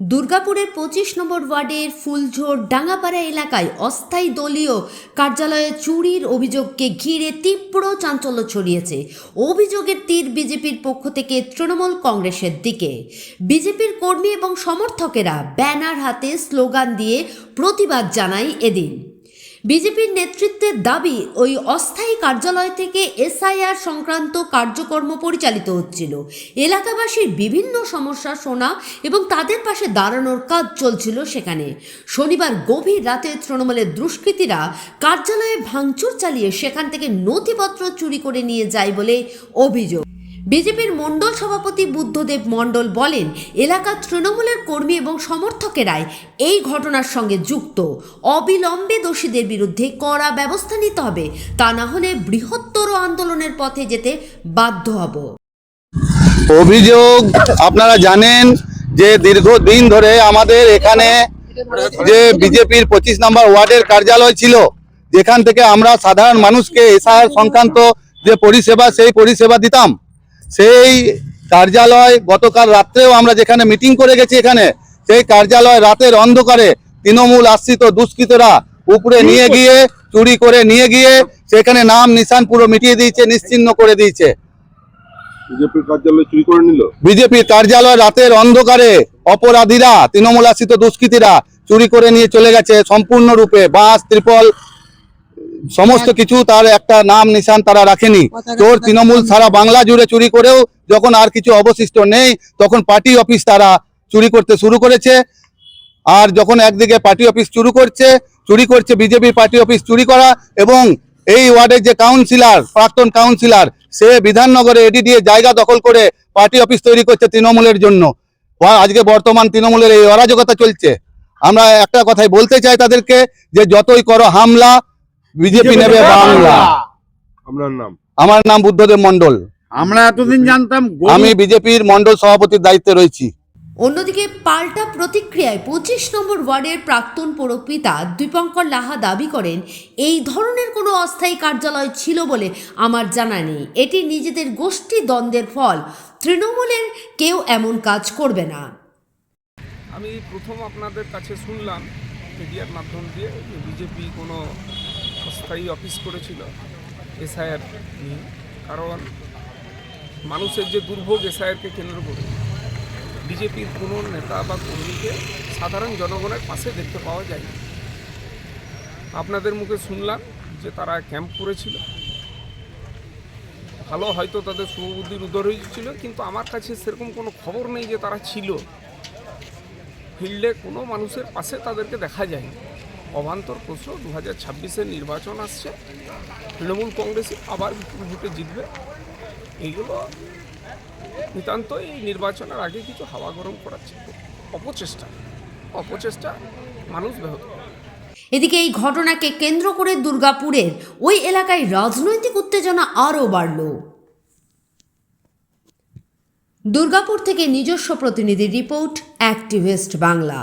দুর্গাপুরের পঁচিশ নম্বর ওয়ার্ডের ফুলঝোর ডাঙ্গাপাড়া এলাকায় অস্থায়ী দলীয় কার্যালয়ে চুরির অভিযোগকে ঘিরে তীব্র চাঞ্চল্য ছড়িয়েছে। অভিযোগের তীর বিজেপির পক্ষ থেকে তৃণমূল কংগ্রেসের দিকে। বিজেপির কর্মী এবং সমর্থকেরা ব্যানার হাতে স্লোগান দিয়ে প্রতিবাদ জানায় এদিন। বিজেপির নেতৃত্বের দাবি, ওই অস্থায়ী কার্যালয় থেকে এসআইআর সংক্রান্ত কার্যকর্ম পরিচালিত হচ্ছিল। এলাকাবাসীর বিভিন্ন সমস্যা শোনা এবং তাদের পাশে দাঁড়ানোর কাজ চলছিল সেখানে। শনিবার গভীর রাতে তৃণমূলের দুষ্কৃতীরা কার্যালয়ে ভাঙচুর চালিয়ে সেখান থেকে নথিপত্র চুরি করে নিয়ে যায় বলে অভিযোগ। বিজেপির মণ্ডল সভাপতি বুদ্ধদেব মণ্ডল বলেন, এলাকার তৃণমূলের কর্মী এবং সমর্থকেরাই এই ঘটনার সঙ্গে যুক্ত। অবিলম্বে দোষীদের বিরুদ্ধে কড়া ব্যবস্থা নিতে হবে। তা না হলে বৃহত্তর আন্দোলনের পথে যেতে বাধ্য হব। অভিযোগ আপনারা জানেন যে দীর্ঘদিন ধরে আমাদের এখানে যে বিজেপির পঁচিশ নম্বর ওয়ার্ডের কার্যালয় ছিল, যেখান থেকে আমরা সাধারণ মানুষকে এসআর সংক্রান্ত যে পরিষেবা, সেই পরিষেবা দিতাম। সেই কার্যালয় গতকাল রাত্রেও আমরা যেখানে মিটিং করে গেছি এখানে সেই কার্যালয় রাতের অন্ধকারে তৃণমূল আশ্রিত দুষ্কৃতরা উপরে নিয়ে গিয়ে চুরি করে নিয়ে গিয়ে সেখানে নাম নিশান পুরো মিটিয়ে দিয়েছে নিশ্চিহ্ন করে দিয়েছে। বিজেপির কার্যালয় চুরি করে নিল? বিজেপির কার্যালয় রাতের অন্ধকারে অপরাধীরা তৃণমূল আশ্রিত দুষ্কৃতীরা চুরি করে নিয়ে চলে গেছে সম্পূর্ণরূপে বাস ত্রিপল সমস্ত কিছু তার একটা নাম নিশান তারা রাখেনি। চোর তৃণমূল সারা বাংলা জুড়ে চুরি করেও যখন আর কিছু অবশিষ্ট নেই তখন পার্টি অফিস তারা চুরি করতে শুরু করেছে। আর যখন একদিকে পার্টি অফিস চুরি করছে চুরি করছে বিজেপির পার্টি অফিস চুরি করা এবং এই ওয়ার্ডের যে কাউন্সিলর প্রাক্তন কাউন্সিলর সে বিধাননগরে এটি দিয়ে জায়গা দখল করে পার্টি অফিস তৈরি করছে তৃণমূলের জন্য। আজকে বর্তমান তৃণমূলের এই অরাজকতা চলছে। আমরা একটা কথাই বলতে চাই তাদেরকে যে যতই করো হামলা বিজেপি নেবে বাংলা। আপনার নাম? আমার নাম বুদ্ধদেব মন্ডল আমরা এতদিন জানতাম আমি বিজেপির মন্ডল সভাপতির দায়িত্বে রয়েছি। অন্যদিকে পাল্টা প্রতিক্রিয়ায় পঁচিশ নম্বর ওয়ার্ডের প্রাক্তন পৌরপিতা দীপঙ্কর লাহা দাবি করেন এই ধরনের কোনো অস্থায়ী কার্যালয় ছিল বলে আমার জানা নেই। এটি নিজেদের গোষ্ঠী দ্বন্দ্বের ফল। তৃণমূলের কেউ এমন কাজ করবে না। আমি প্রথম আপনাদের কাছে শুনলাম মিডিয়ার মাধ্যম দিয়ে বিজেপি কোনো অস্থায়ী অফিস করেছিল এসআইআর নিয়ে। কারণ মানুষের যে দুর্ভোগ এসআইআরকে কেন্দ্র করে, বিজেপির কোনো নেতা বা কর্মীকে সাধারণ জনগণের পাশে দেখতে পাওয়া যায়নি। আপনাদের মুখে শুনলাম যে তারা ক্যাম্প করেছিল। ভালো হয়তো তাদের শুভবুদ্ধির উদয় হয়েছিল কিন্তু আমার কাছে সেরকম কোনো খবর নেই যে তারা ছিল। ফিল্ডে কোনো মানুষের পাশে তাদেরকে দেখা যায়নি। অবান্তর প্রশ্ন দু হাজার ছাব্বিশের নির্বাচন আসছে। তৃণমূল কংগ্রেসই আবার ভোটে জিতবে। এইগুলো নিতান্তই নির্বাচনের আগে কিছু হাওয়া গরম করাচ্ছে অপচেষ্টা অপচেষ্টা মানুষ ব্যাহত এদিকে এই ঘটনাকে কেন্দ্র করে দুর্গাপুরের ওই এলাকায় রাজনৈতিক উত্তেজনা আরও বাড়ল। দুর্গাপুর থেকে নিজস্ব প্রতিনিধি রিপোর্ট, অ্যাক্টিভিস্ট বাংলা।